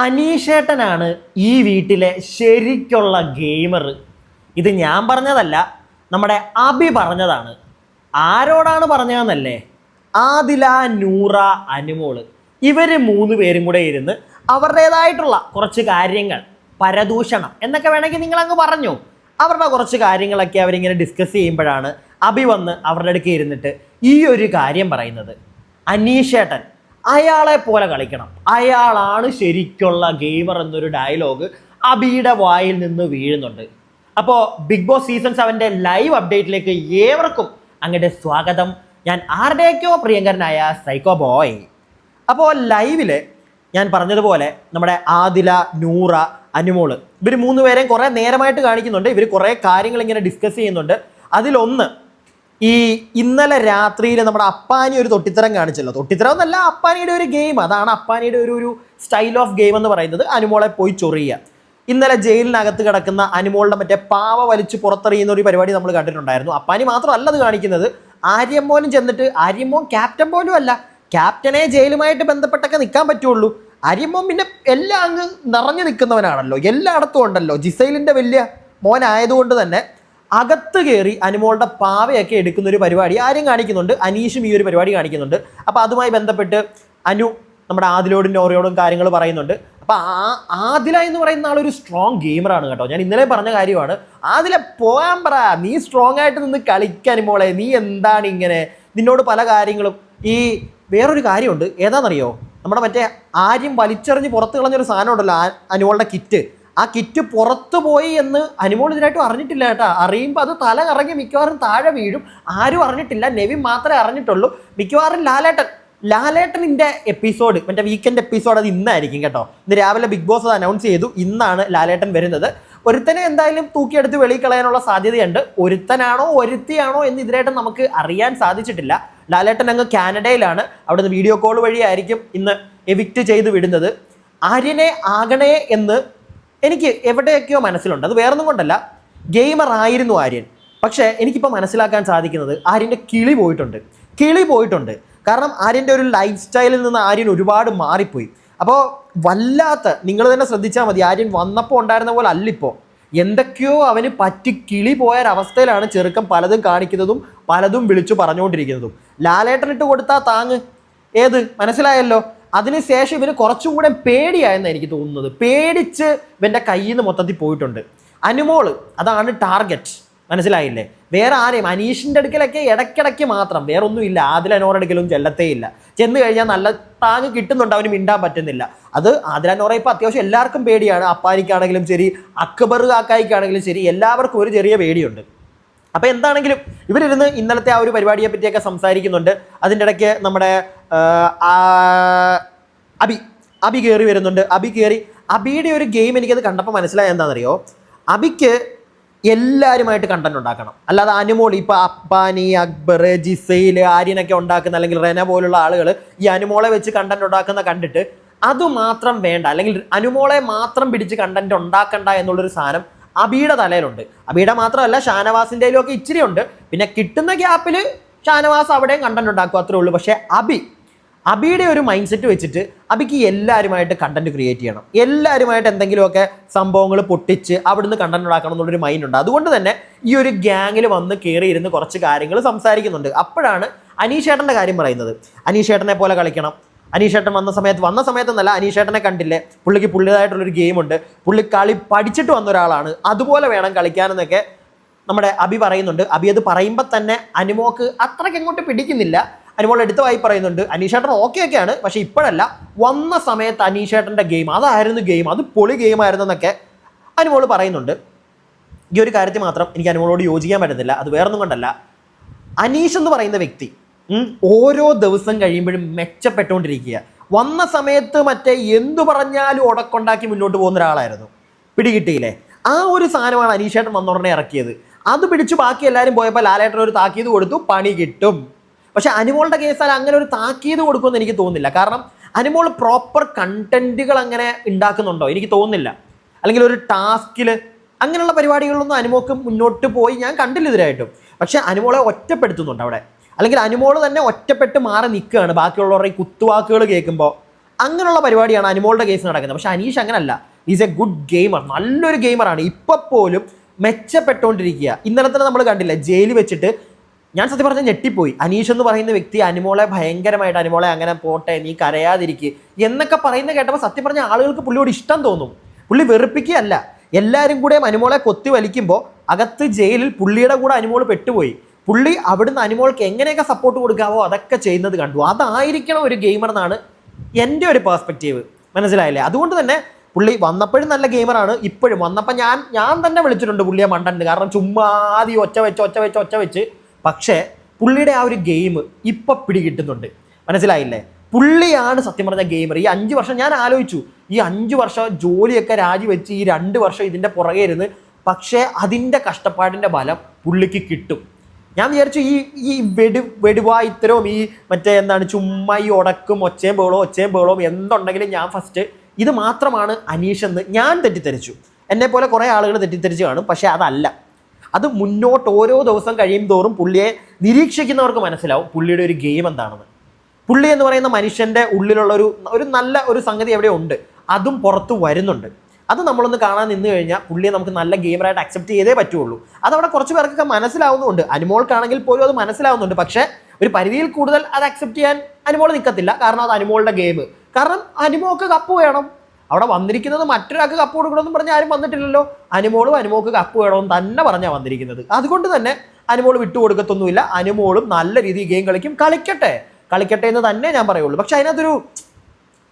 അനീഷേട്ടനാണ് ഈ വീട്ടിലെ ശരിക്കുള്ള ഗെയിമർ. ഇത് ഞാൻ പറഞ്ഞതല്ല നമ്മുടെ അബി പറഞ്ഞതാണ്. ആരോടാണ് പറഞ്ഞതെന്നല്ലേ? ആദില നൂറ അനുമോൾ ഇവർ മൂന്ന് പേരും കൂടെ ഇരുന്ന് അവരുടേതായിട്ടുള്ള കുറച്ച് കാര്യങ്ങൾ പരദൂഷണം എന്നൊക്കെ വേണമെങ്കിൽ നിങ്ങൾ അങ്ങ് പറഞ്ഞു. അവരുടെ കുറച്ച് കാര്യങ്ങളൊക്കെ അവരിങ്ങനെ ഡിസ്കസ് ചെയ്യുമ്പോഴാണ് അബി വന്ന് അവരുടെ അടുക്ക് ഇരുന്നിട്ട് ഈ ഒരു കാര്യം പറയുന്നത്. അനീഷേട്ടൻ അയാളെ പോലെ കളിക്കണം. അയാളാണ് ശരിക്കുള്ള ഗെയിമർ എന്നൊരു ഡയലോഗ് അബിയുടെ വായിൽ നിന്ന് വീഴുന്നുണ്ട്. അപ്പോൾ ബിഗ് ബോസ് സീസൺ സെവന്റെ ലൈവ് അപ്ഡേറ്റിലേക്ക് ഏവർക്കും അങ്ങയുടെ സ്വാഗതം. ഞാൻ ആരുടെയൊക്കെയോ പ്രിയങ്കരനായ സൈക്കോ ബോയ് അപ്പോൾ ലൈവിൽ ഞാൻ പറഞ്ഞതുപോലെ നമ്മുടെ ആദില നൂറ അനുമോൾ ഇവർ മൂന്ന് പേരെയും കുറേ നേരമായിട്ട് കാണിക്കുന്നുണ്ട്. ഇവർ കുറേ കാര്യങ്ങൾ ഇങ്ങനെ ഡിസ്കസ് ചെയ്യുന്നുണ്ട്. അതിലൊന്ന് ഈ ഇന്നലെ രാത്രിയിൽ നമ്മുടെ അപ്പാനി ഒരു തൊട്ടിത്തരം കാണിച്ചല്ലോ. തൊട്ടിത്തരം എന്നല്ല അപ്പാനിയുടെ ഒരു ഗെയിം അതാണ് അപ്പാനിയുടെ ഒരു ഒരു സ്റ്റൈൽ ഓഫ് ഗെയിം എന്ന് പറയുന്നത്. അനുമോളെ പോയി ചൊറിയുക. ഇന്നലെ ജയിലിനകത്ത് കിടക്കുന്ന അനുമോളുടെ മറ്റേ പാവ വലിച്ച് പുറത്തെറിയുന്ന ഒരു പരിപാടി നമ്മൾ കണ്ടിട്ടുണ്ടായിരുന്നു. അപ്പാനി മാത്രമല്ല അത് കാണിക്കുന്നത്. ആര്യം പോലും ചെന്നിട്ട് ആര്യമോൻ ക്യാപ്റ്റൻ പോലും അല്ല. ക്യാപ്റ്റനെ ജയിലുമായിട്ട് ബന്ധപ്പെട്ടൊക്കെ നിൽക്കാൻ പറ്റുള്ളൂ. ആര്യമോൻ പിന്നെ എല്ലാം അങ്ങ് നിറഞ്ഞു നിൽക്കുന്നവനാണല്ലോ. എല്ലായിടത്തും ഉണ്ടല്ലോ. ജിസൈലിന്റെ വലിയ മോനായതുകൊണ്ട് തന്നെ അകത്ത് കയറി അനുമോളുടെ പാവയൊക്കെ എടുക്കുന്ന ഒരു പരിപാടി ആരും കാണിക്കുന്നുണ്ട്. അനീഷും ഈ ഒരു പരിപാടി കാണിക്കുന്നുണ്ട്. അപ്പോൾ അതുമായി ബന്ധപ്പെട്ട് അനു നമ്മുടെ ആദിലോടും നോറയോടും കാര്യങ്ങൾ പറയുന്നുണ്ട്. അപ്പോൾ ആ ആദില എന്ന് പറയുന്ന ആളൊരു സ്ട്രോങ് ഗെയിമറാണ് കേട്ടോ. ഞാൻ ഇന്നലെ പറഞ്ഞ കാര്യമാണ്. ആദില പോകാൻ പറ. നീ സ്ട്രോങ് ആയിട്ട് നിന്ന് കളിക്കാൻ മോളെ. നീ എന്താണ് ഇങ്ങനെ? നിന്നോട് പല കാര്യങ്ങളും. ഈ വേറൊരു കാര്യമുണ്ട്. ഏതാണെന്നറിയോ? നമ്മുടെ മറ്റേ ആര്യം വലിച്ചെറിഞ്ഞ് പുറത്ത് കളഞ്ഞൊരു സാധനം ഉണ്ടല്ലോ അനുവളുടെ കിറ്റ് ആ കിറ്റ് പുറത്തു പോയി എന്ന് അനുമോൾ ഇതിനായിട്ടും അറിഞ്ഞിട്ടില്ല കേട്ടോ. അറിയുമ്പോൾ അത് തല കറങ്ങി മിക്കവാറും താഴെ വീഴും. ആരും അറിഞ്ഞിട്ടില്ല. നെവിൻ മാത്രമേ അറിഞ്ഞിട്ടുള്ളൂ. മിക്കവാറും ലാലേട്ടൻ ലാലേട്ടനിന്റെ എപ്പിസോഡ് മറ്റേ വീക്കെൻഡ് എപ്പിസോഡ് അത് ഇന്നായിരിക്കും കേട്ടോ. ഇന്ന് രാവിലെ ബിഗ് ബോസ് അത് അനൗൺസ് ചെയ്തു. ഇന്നാണ് ലാലേട്ടൻ വരുന്നത്. ഒരുത്തനെ എന്തായാലും തൂക്കിയെടുത്ത് വെളിയിൽ കളയാനുള്ള സാധ്യതയുണ്ട്. ഒരുത്തനാണോ ഒരുത്തിയാണോ എന്ന് ഇതിനായിട്ട് നമുക്ക് അറിയാൻ സാധിച്ചിട്ടില്ല. ലാലേട്ടൻ അങ്ങ് കാനഡയിലാണ്. അവിടുന്ന് വീഡിയോ കോൾ വഴിയായിരിക്കും ഇന്ന് എവിക്റ്റ് ചെയ്ത് വിടുന്നത്. ആര്യനെ ആകണേ എന്ന് എനിക്ക് എവിടെയൊക്കെയോ മനസ്സിലുണ്ട്. അത് വേറൊന്നും കൊണ്ടല്ല. ഗെയിമർ ആയിരുന്നു ആര്യൻ. പക്ഷേ എനിക്കിപ്പോൾ മനസ്സിലാക്കാൻ സാധിക്കുന്നത് ആര്യന്റെ കിളി പോയിട്ടുണ്ട്. കിളി പോയിട്ടുണ്ട്. കാരണം ആര്യന്റെ ഒരു ലൈഫ് സ്റ്റൈലിൽ നിന്ന് ആര്യൻ ഒരുപാട് മാറിപ്പോയി. അപ്പോൾ വല്ലാത്ത നിങ്ങൾ തന്നെ ശ്രദ്ധിച്ചാൽ മതി. ആര്യൻ വന്നപ്പോൾ ഉണ്ടായിരുന്ന പോലെ അല്ലിപ്പോൾ എന്തൊക്കെയോ അവന് പറ്റി കിളി പോയ ഒരവസ്ഥയിലാണ് ചെറുക്കം പലതും കാണിക്കുന്നതും പലതും വിളിച്ചു പറഞ്ഞുകൊണ്ടിരിക്കുന്നതും. ലാലേട്ടനിട്ട് കൊടുത്താൽ താങ്ങ്. ഏത്? മനസ്സിലായല്ലോ? അതിനുശേഷം ഇവന് കുറച്ചും കൂടെ പേടിയായെന്ന് എനിക്ക് തോന്നുന്നത്. പേടിച്ച് ഇവന്റെ കയ്യിൽ നിന്ന് മൊത്തത്തിൽ പോയിട്ടുണ്ട്. അനുമോൾ അതാണ് ടാർഗറ്റ് മനസ്സിലായില്ലേ? വേറെ ആരെയും അനീഷിന്റെ അടുക്കലൊക്കെ ഇടയ്ക്കിടയ്ക്ക് മാത്രം. വേറെ ഒന്നും ഇല്ല ആദിലനോറ അടുക്കലും ചെല്ലത്തേ ഇല്ല. ചെന്ന് കഴിഞ്ഞാൽ നല്ല താങ്ങ് കിട്ടുന്നുണ്ട് അവന് മിണ്ടാൻ പറ്റുന്നില്ല. അത് ആദിലനോറ ഇപ്പോൾ അത്യാവശ്യം എല്ലാവർക്കും പേടിയാണ്. അപ്പാനിക്കാണെങ്കിലും ശരി അക്ബർ കാക്കായിക്കാണെങ്കിലും ശരി എല്ലാവർക്കും ഒരു ചെറിയ പേടിയുണ്ട്. അപ്പോൾ എന്താണെങ്കിലും ഇവരിരുന്ന് ഇന്നലത്തെ ആ ഒരു പരിപാടിയെ പറ്റിയൊക്കെ സംസാരിക്കുന്നുണ്ട്. അതിന്റെ ഇടയ്ക്ക് നമ്മുടെ അബി അബി കയറി വരുന്നുണ്ട്. അബി കയറി അബിയുടെ ഒരു ഗെയിം എനിക്കത് കണ്ടപ്പോൾ മനസ്സിലായ എന്താണെന്നറിയോ? അബിക്ക് എല്ലാവരുമായിട്ട് കണ്ടന്റ് ഉണ്ടാക്കണം. അല്ലാതെ അനുമോൾ ഇപ്പോൾ അപ്പാനി അക്ബർ ജിസൈൽ ആര്യനൊക്കെ ഉണ്ടാക്കുന്ന അല്ലെങ്കിൽ റെന പോലുള്ള ആളുകൾ ഈ അനുമോളെ വെച്ച് കണ്ടന്റ് ഉണ്ടാക്കുന്ന കണ്ടിട്ട് അതുമാത്രം വേണ്ട. അല്ലെങ്കിൽ അനുമോളെ മാത്രം പിടിച്ച് കണ്ടന്റ് ഉണ്ടാക്കണ്ട എന്നുള്ളൊരു സാധനം അബിയുടെ തലയിലുണ്ട്. അബിയുടെ മാത്രമല്ല ഷാനവാസിന്റെയിലും ഒക്കെ ഇച്ചിരി ഉണ്ട് പിന്നെ കിട്ടുന്ന ഗ്യാപ്പിൽ ഷാനവാസ് അവിടെയും കണ്ടന്റ് ഉണ്ടാക്കും അത്രേ ഉള്ളൂ. പക്ഷേ അബി അബിയുടെ ഒരു മൈൻഡ് സെറ്റ് വെച്ചിട്ട് അബിക്ക് എല്ലാവരുമായിട്ട് കണ്ടന്റ് ക്രിയേറ്റ് ചെയ്യണം. എല്ലാവരുമായിട്ട് എന്തെങ്കിലുമൊക്കെ സംഭവങ്ങൾ പൊട്ടിച്ച് അവിടുന്ന് കണ്ടന്റ് ഉണ്ടാക്കണം എന്നുള്ളൊരു മൈൻഡ് ഉണ്ട്. അതുകൊണ്ട് തന്നെ ഈ ഒരു ഗ്യാങ്ങിൽ വന്ന് കയറി ഇരുന്ന് കുറച്ച് കാര്യങ്ങൾ സംസാരിക്കുന്നുണ്ട്. അപ്പോഴാണ് അനീഷേട്ടന്റെ കാര്യം പറയുന്നത്. അനീഷേട്ടനെ പോലെ കളിക്കണം. അനീഷേട്ടൻ വന്ന സമയത്ത് വന്ന സമയത്തൊന്നല്ല അനീഷേട്ടനെ കണ്ടില്ലേ? പുള്ളിക്ക് പുള്ളിയതായിട്ടുള്ളൊരു ഗെയിമുണ്ട് പുള്ളി കളി പഠിച്ചിട്ട് വന്ന ഒരാളാണ്. അതുപോലെ വേണം കളിക്കാനെന്നൊക്കെ നമ്മുടെ അബി പറയുന്നുണ്ട്. അബി അത് പറയുമ്പോൾ തന്നെ അനുമോക്ക് അത്രയ്ക്ക് അങ്ങോട്ട് പിടിക്കുന്നില്ല. അനുമോൾ എടുത്തതായി പറയുന്നുണ്ട്. അനീഷേട്ടൻ ഓക്കെ ഒക്കെയാണ്. പക്ഷെ ഇപ്പോഴല്ല വന്ന സമയത്ത് അനീഷേട്ടന്റെ ഗെയിം അതായിരുന്നു ഗെയിം അത് പൊളി ഗെയിമായിരുന്നു എന്നൊക്കെ അനുമോൾ പറയുന്നുണ്ട്. ഈ ഒരു കാര്യത്തിൽ മാത്രം എനിക്ക് അനുമോളോട് യോജിക്കാൻ പറ്റുന്നില്ല. അത് വേറൊന്നും കൊണ്ടല്ല. അനീഷ് എന്ന് പറയുന്ന വ്യക്തി ഓരോ ദിവസം കഴിയുമ്പോഴും മെച്ചപ്പെട്ടുകൊണ്ടിരിക്കുക. വന്ന സമയത്ത് മറ്റേ എന്തു പറഞ്ഞാലും ഉടക്കുണ്ടാക്കി മുന്നോട്ട് പോകുന്ന ഒരാളായിരുന്നു. പിടികിട്ടിയില്ലേ? ആ ഒരു സാധനമാണ് അനീഷേട്ടൻ വന്നുടനെ ഇറക്കിയത്. അത് പിടിച്ച് ബാക്കി എല്ലാവരും പോയപ്പോൾ ലാലേട്ടൻ ഒരു താക്കീത് കൊടുത്തു പണി കിട്ടും. പക്ഷെ അനുമോളുടെ കേസാൽ അങ്ങനെ ഒരു താക്കീത് കൊടുക്കുമെന്ന് എനിക്ക് തോന്നുന്നില്ല. കാരണം അനുമോൾ പ്രോപ്പർ കണ്ടന്റുകൾ അങ്ങനെ ഉണ്ടാക്കുന്നുണ്ടോ? എനിക്ക് തോന്നുന്നില്ല. അല്ലെങ്കിൽ ഒരു ടാസ്കിൽ അങ്ങനെയുള്ള പരിപാടികളിലൊന്നും അനുമോക്ക് മുന്നോട്ട് പോയി ഞാൻ കണ്ടില്ല ഇതിനായിട്ടും. പക്ഷെ അനുമോളെ ഒറ്റപ്പെടുത്തുന്നുണ്ട് അവിടെ. അല്ലെങ്കിൽ അനുമോൾ തന്നെ ഒറ്റപ്പെട്ട് മാറി നിൽക്കുകയാണ്. ബാക്കിയുള്ളവരുടെ ഈ കുത്തുവാക്കുകൾ കേൾക്കുമ്പോൾ അങ്ങനെയുള്ള പരിപാടിയാണ് അനുമോളുടെ കേസ് നടക്കുന്നത്. പക്ഷെ അനീഷ് അങ്ങനല്ല. ഈസ് എ ഗുഡ് ഗെയിമർ നല്ലൊരു ഗെയിമറാണ് ഇപ്പോൾ പോലും മെച്ചപ്പെട്ടുകൊണ്ടിരിക്കുക. ഇന്നലെ തന്നെ നമ്മൾ കണ്ടില്ല ജയിലിൽ വെച്ചിട്ട് ഞാൻ സത്യം പറഞ്ഞാൽ ഞെട്ടിപ്പോയി. അനീഷ് എന്ന് പറയുന്ന വ്യക്തി അനുമോളെ ഭയങ്കരമായിട്ട് അനുമോളെ അങ്ങനെ പോട്ടെ നീ കരയാതിരിക്കുക എന്നൊക്കെ പറയുന്ന കേട്ടപ്പോൾ സത്യം പറഞ്ഞ ആളുകൾക്ക് പുള്ളിയോട് ഇഷ്ടം തോന്നും. പുള്ളി വെറുപ്പിക്കുകയല്ല. എല്ലാവരും കൂടെ അനുമോളെ കൊത്തി വലിക്കുമ്പോൾ അകത്ത് ജയിലിൽ പുള്ളിയുടെ കൂടെ അനുമോൾ പെട്ടുപോയി. പുള്ളി അവിടുന്ന് അനുമോൾക്ക് എങ്ങനെയൊക്കെ സപ്പോർട്ട് കൊടുക്കാവോ അതൊക്കെ ചെയ്യുന്നത് കണ്ടു. അതായിരിക്കണം ഒരു ഗെയിമർ എന്നാണ് എന്റെ ഒരു പെർസ്പെക്റ്റീവ് മനസ്സിലായില്ലേ? അതുകൊണ്ട് തന്നെ പുള്ളി വന്നപ്പോഴും നല്ല ഗെയിമറാണ് ഇപ്പോഴും. വന്നപ്പോൾ ഞാൻ ഞാൻ തന്നെ വിളിച്ചിട്ടുണ്ട് പുള്ളിയെ മണ്ടണ്ട്. കാരണം ചുമ്മാതി ഒച്ച വെച്ച് ഒച്ച വെച്ച് ഒച്ച വെച്ച് പക്ഷേ പുള്ളിയുടെ ആ ഒരു ഗെയിം ഇപ്പം പിടികിട്ടുന്നുണ്ട്. മനസ്സിലായില്ലേ? പുള്ളിയാണ് സത്യം പറഞ്ഞ ഗെയിമർ. ഈ അഞ്ച് വർഷം ഞാൻ ആലോചിച്ചു. ഈ അഞ്ച് വർഷം ജോലിയൊക്കെ രാജിവെച്ച് ഈ രണ്ട് വർഷം ഇതിന്റെ പുറകെ ഇരുന്ന് പക്ഷേ അതിന്റെ കഷ്ടപ്പാടിന്റെ ഫലം പുള്ളിക്ക് കിട്ടും. ഞാൻ വിചാരിച്ചു ഈ ഈ വെടി വെടിവായിത്തരവും ഈ മറ്റേ എന്താണ് ചുമ്മാ ഈ ഉടക്കും ഒച്ചയും ബേളോ ഒച്ചയും ബേളോ എന്തുണ്ടെങ്കിലും ഞാൻ ഫസ്റ്റ് ഇത് മാത്രമാണ് അനീഷ് എന്ന് ഞാൻ തെറ്റിദ്ധരിച്ചു. എന്നെ പോലെ കുറേ ആളുകൾ തെറ്റിദ്ധരിച്ച് കാണും. പക്ഷേ അതല്ല. അത് മുന്നോട്ട് ഓരോ ദിവസം കഴിയും തോറും പുള്ളിയെ നിരീക്ഷിക്കുന്നവർക്ക് മനസ്സിലാവും പുള്ളിയുടെ ഒരു ഗെയിം എന്താണെന്ന്. പുള്ളി എന്ന് പറയുന്ന മനുഷ്യന്റെ ഉള്ളിലുള്ള ഒരു ഒരു നല്ല ഒരു സംഗതി എവിടെ ഉണ്ട്? അതും പുറത്ത് വരുന്നുണ്ട്. അത് നമ്മളൊന്ന് കാണാൻ നിന്ന് കഴിഞ്ഞാൽ പുള്ളിയെ നമുക്ക് നല്ല ഗെയിമറായിട്ട് അക്സെപ്റ്റ് ചെയ്തേ പറ്റുള്ളൂ. അതവിടെ കുറച്ച് പേർക്കൊക്കെ മനസ്സിലാവുന്നുണ്ട്. അനുമോൾക്കാണെങ്കിൽ പോലും അത് മനസ്സിലാവുന്നുണ്ട്. പക്ഷേ ഒരു പരിധിയിൽ കൂടുതൽ അത് അക്സെപ്റ്റ് ചെയ്യാൻ അനുമോൾ നിൽക്കത്തില്ല കാരണം അത് അനുമോളുടെ ഗെയിം. കാരണം അനുമോൾക്ക് കപ്പ് വേണം. അവിടെ വന്നിരിക്കുന്നത് മറ്റൊരാൾക്ക് കപ്പ് കൊടുക്കണമെന്ന് പറഞ്ഞ് ആരും വന്നിട്ടില്ലല്ലോ. അനുമോളും അനുമോക്ക് കപ്പ് വേണമെന്ന് തന്നെ പറഞ്ഞാൽ വന്നിരിക്കുന്നത്. അതുകൊണ്ട് തന്നെ അനുമോൾ വിട്ടുകൊടുക്കത്തൊന്നുമില്ല അനുമോളും നല്ല രീതിയിൽ ഗെയിം കളിക്കും. കളിക്കട്ടെ. കളിക്കട്ടെ എന്ന് തന്നെ ഞാൻ പറയുള്ളൂ. പക്ഷെ അതിനകത്തൊരു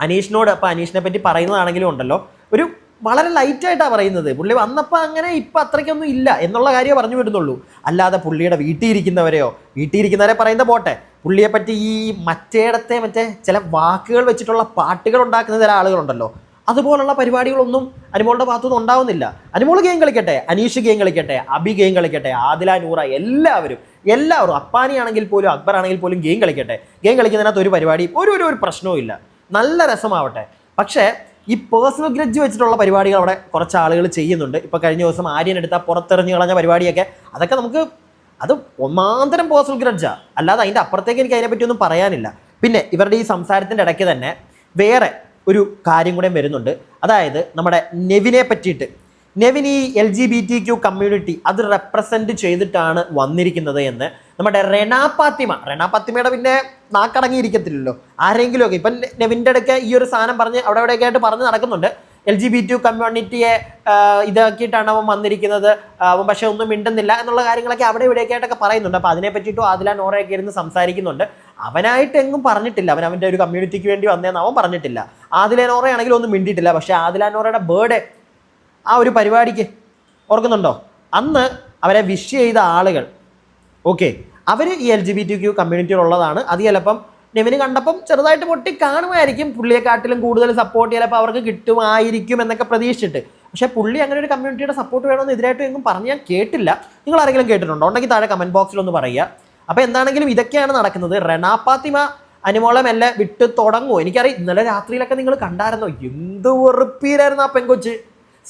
അനീഷിനോട് അപ്പോൾ അനീഷിനെ പറ്റി പറയുന്നതാണെങ്കിലും ഉണ്ടല്ലോ. ഒരു വളരെ ലൈറ്റായിട്ടാണ് പറയുന്നത്. പുള്ളി വന്നപ്പോൾ അങ്ങനെ ഇപ്പം അത്രയ്ക്കൊന്നും ഇല്ല എന്നുള്ള കാര്യം പറഞ്ഞു വിടുന്നുള്ളൂ. അല്ലാതെ പുള്ളിയുടെ വീട്ടിൽ ഇരിക്കുന്നവരെയോ വീട്ടിൽ ഇരിക്കുന്നവരെ പറയുന്ന പോട്ടെ. പുള്ളിയെപ്പറ്റി ഈ മറ്റേടത്തെ മറ്റേ ചില വാക്കുകൾ വെച്ചിട്ടുള്ള പാട്ടുകൾ ഉണ്ടാക്കുന്ന ചില ആളുകളുണ്ടല്ലോ. അതുപോലുള്ള പരിപാടികളൊന്നും അനുമോളുടെ ഭാഗത്തുനിന്ന് ഉണ്ടാവുന്നില്ല. അനുമോൾ ഗെയിം കളിക്കട്ടെ അനീഷ് ഗെയിം കളിക്കട്ടെ അബി ഗെയിം കളിക്കട്ടെ ആദില നൂറ എല്ലാവരും എല്ലാവരും അപ്പാനി ആണെങ്കിൽ പോലും അക്ബർ ആണെങ്കിൽ പോലും ഗെയിം കളിക്കട്ടെ. ഗെയിം കളിക്കുന്നതിനകത്ത് ഒരു പരിപാടി ഒരു ഒരു പ്രശ്നവും ഇല്ല. നല്ല രസമാവട്ടെ. പക്ഷേ ഈ പേഴ്സണൽ ഗ്രഡ്ജ് വെച്ചിട്ടുള്ള പരിപാടികൾ അവിടെ കുറച്ച് ആളുകൾ ചെയ്യുന്നുണ്ട്. ഇപ്പോൾ കഴിഞ്ഞ ദിവസം ആര്യൻ എടുത്ത പുറത്തെറിഞ്ഞ് കളഞ്ഞ പരിപാടിയൊക്കെ അതൊക്കെ നമുക്ക് അത് ഒന്നാന്തരം പേഴ്സണൽ ഗ്രഡ്ജാണ് അല്ലാതെ അതിന്റെ അപ്പുറത്തേക്ക് എനിക്ക് അതിനെപ്പറ്റി ഒന്നും പറയാനില്ല. പിന്നെ ഇവരുടെ ഈ സംസാരത്തിന്റെ ഇടയ്ക്ക് തന്നെ വേറെ ഒരു കാര്യം കൂടെ വരുന്നുണ്ട്. അതായത് നമ്മുടെ നെവിനെ പറ്റിയിട്ട്. നെവിൻ ഈ L G B T Q community അത് റെപ്രസെന്റ് ചെയ്തിട്ടാണ് വന്നിരിക്കുന്നത് എന്ന് നമ്മുടെ റെനാ പാത്തിമ. പിന്നെ നാക്കടങ്ങിയിരിക്കത്തില്ലല്ലോ. ആരെങ്കിലുമൊക്കെ ഇപ്പം നെവിന്റെ അടുക്ക ഈ ഒരു സാധനം പറഞ്ഞ് അവിടെ എവിടെയൊക്കെ ആയിട്ട് പറഞ്ഞ് നടക്കുന്നുണ്ട്. എൽ ജി ബി ടു കമ്മ്യൂണിറ്റിയെ ഇതാക്കിയിട്ടാണ് അവൻ വന്നിരിക്കുന്നത്. അവൻ പക്ഷേ ഒന്നും മിണ്ടുന്നില്ല എന്നുള്ള കാര്യങ്ങളൊക്കെ അവിടെ ഇവിടെയൊക്കെ ആയിട്ടൊക്കെ പറയുന്നുണ്ട്. അപ്പോൾ അതിനെ പറ്റിയിട്ടും അതിലാ നോറയൊക്കെ ഇരുന്ന് സംസാരിക്കുന്നുണ്ട്. അവനായിട്ട് എങ്ങും പറഞ്ഞിട്ടില്ല. അവൻ അവന്റെ ഒരു കമ്മ്യൂണിറ്റിക്ക് വേണ്ടി വന്നതെന്ന് അവൻ പറഞ്ഞിട്ടില്ല. ആദില നോറയാണെങ്കിലും ഒന്നും മിണ്ടിയിട്ടില്ല. പക്ഷേ ആദിലനോറയുടെ ബേർഡേ ആ ഒരു പരിപാടിക്ക് ഓർക്കുന്നുണ്ടോ? അന്ന് അവരെ വിഷ് ചെയ്ത ആളുകൾ. ഓക്കെ അവർ ഈ L G B T Q കമ്മ്യൂണിറ്റിയിലുള്ളതാണ് അത് ചിലപ്പം നെവിന് കണ്ടപ്പം ചെറുതായിട്ട് പൊട്ടി കാണുമായിരിക്കും. പുള്ളിയെക്കാട്ടിലും കൂടുതൽ സപ്പോർട്ട് ചിലപ്പോൾ അവർക്ക് കിട്ടുമായിരിക്കും എന്നൊക്കെ പ്രതീക്ഷിച്ചിട്ട്. പക്ഷേ പുള്ളി അങ്ങനെ ഒരു കമ്മ്യൂണിറ്റിയുടെ സപ്പോർട്ട് വേണമെന്ന് എതിരായിട്ട് എങ്ങും പറഞ്ഞ് ഞാൻ കേട്ടില്ല. നിങ്ങൾ ആരെങ്കിലും കേട്ടിട്ടുണ്ടോ? ഉണ്ടെങ്കിൽ താഴെ കമന്റ് ബോക്സിൽ ഒന്ന് പറയുക. അപ്പോൾ എന്താണെങ്കിലും ഇതൊക്കെയാണ് നടക്കുന്നത്. റെനാ ഫാത്തിമ അനുമോളെ എല്ലാം വിട്ട് തുടങ്ങുമോ എനിക്കറിയാം. ഇന്നലെ രാത്രിയിലൊക്കെ നിങ്ങൾ കണ്ടായിരുന്നോ? എന്ത് വെറുപ്പീരായിരുന്നു ആ പെങ്കൊച്ച്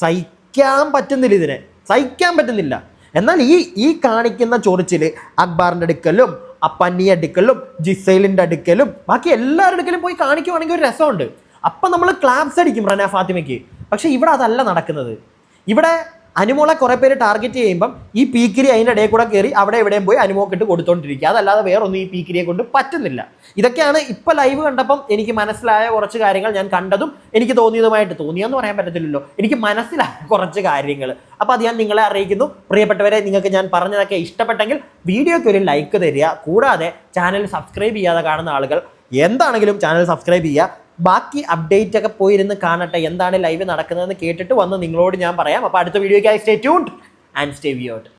സഹിക്കാൻ പറ്റുന്നില്ല ഇതിനെ. സഹിക്കാൻ പറ്റുന്നില്ല. എന്നാൽ ഈ ഈ കാണിക്കുന്ന ചൊറിച്ചിൽ അക്ബാറിന്റെ അടുക്കലും അപ്പന്നി അടുക്കലും ജിസൈലിന്റെ അടുക്കലും ബാക്കി എല്ലാവരുടെ അടുക്കലും പോയി കാണിക്കുവാണെങ്കിൽ ഒരു രസമുണ്ട്. അപ്പം നമ്മൾ ക്ലാപ്സ് അടിക്കും റന ഫാത്തിമയ്ക്ക്. പക്ഷേ ഇവിടെ അതല്ല നടക്കുന്നത്. ഇവിടെ അനുമോളെ കുറേ പേര് ടാർഗറ്റ് ചെയ്യുമ്പം ഈ പീക്കിരി അതിന്റെ ഇടയിൽ കൂടെ കയറി അവിടെ എവിടെയും പോയി അനുമോക്കിട്ട് കൊടുത്തോണ്ടിരിക്കുക. അതല്ലാതെ വേറൊന്നും ഈ പീക്കിരിയെ കൊണ്ട് പറ്റുന്നില്ല. ഇതൊക്കെയാണ് ഇപ്പം ലൈവ് കണ്ടപ്പം എനിക്ക് മനസ്സിലായ കുറച്ച് കാര്യങ്ങൾ ഞാൻ കണ്ടതും എനിക്ക് തോന്നിയതുമായിട്ട് തോന്നിയെന്ന് പറയാൻ പറ്റത്തില്ലല്ലോ. എനിക്ക് മനസ്സിലായ കുറച്ച് കാര്യങ്ങൾ. അപ്പോൾ അത് ഞാൻ നിങ്ങളെ അറിയിക്കുന്നു. പ്രിയപ്പെട്ടവരെ നിങ്ങൾക്ക് ഞാൻ പറഞ്ഞതൊക്കെ ഇഷ്ടപ്പെട്ടെങ്കിൽ വീഡിയോയ്ക്ക് ഒരു ലൈക്ക് തരിക. കൂടാതെ ചാനൽ സബ്സ്ക്രൈബ് ചെയ്യാതെ കാണുന്ന ആളുകൾ എന്താണെങ്കിലും ചാനൽ സബ്സ്ക്രൈബ് ചെയ്യുക. ബാക്കി അപ്ഡേറ്റ് ഒക്കെ പോയിരുന്ന് കാണട്ടെ എന്താണ് ലൈവ് നടക്കുന്നതെന്ന് കേട്ടിട്ട് വന്ന് നിങ്ങളോട് ഞാൻ പറയാം. അപ്പോൾ അടുത്ത വീഡിയോയ്ക്കായി സ്റ്റേ ട്യൂൺഡ് ആൻഡ് സ്റ്റേ വിയോട്ട്